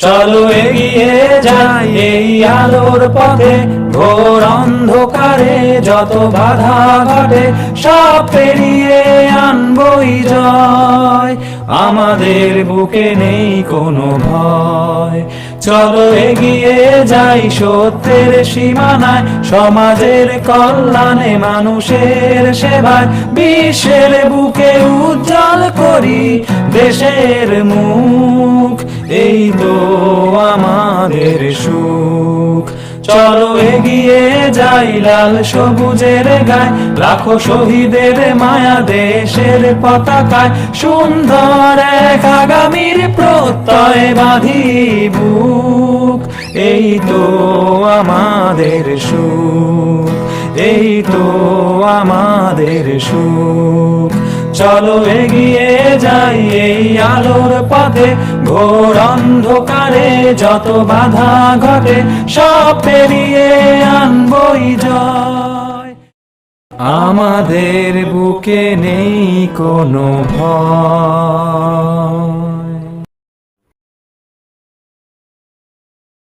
চলো এগিয়ে যাই এই আলোর পথে। ঘোর অন্ধকারে যত বাধা ঘটে, সব পেরিয়ে আনবই জয়। আমাদের বুকে নেই কোনো ভয়। চলো এগিয়ে যাই সত্যের সীমানায়, সমাজের কল্যাণে, মানুষের সেবায়। বিশ্বের বুকে উজ্জ্বল করি দেশের মুখ। এই তো আমাদের সুখ। চলো এগিয়ে যাই লাল সবুজের গায়। লাখো শহীদের মায়া দেশের পতাকায়। সুন্দর এক আগামীর প্রত্যয় বাঁধি বুক। এই তো আমাদের সুখ। এই তো আমাদের সুখ। চলো এগিয়ে যাই এই আলোর পথে। ঘোর অন্ধকারে যত বাধা ঘটে, সব পেরিয়ে আনবই জয়। আমাদের বুকে নেই কোনো ভয়।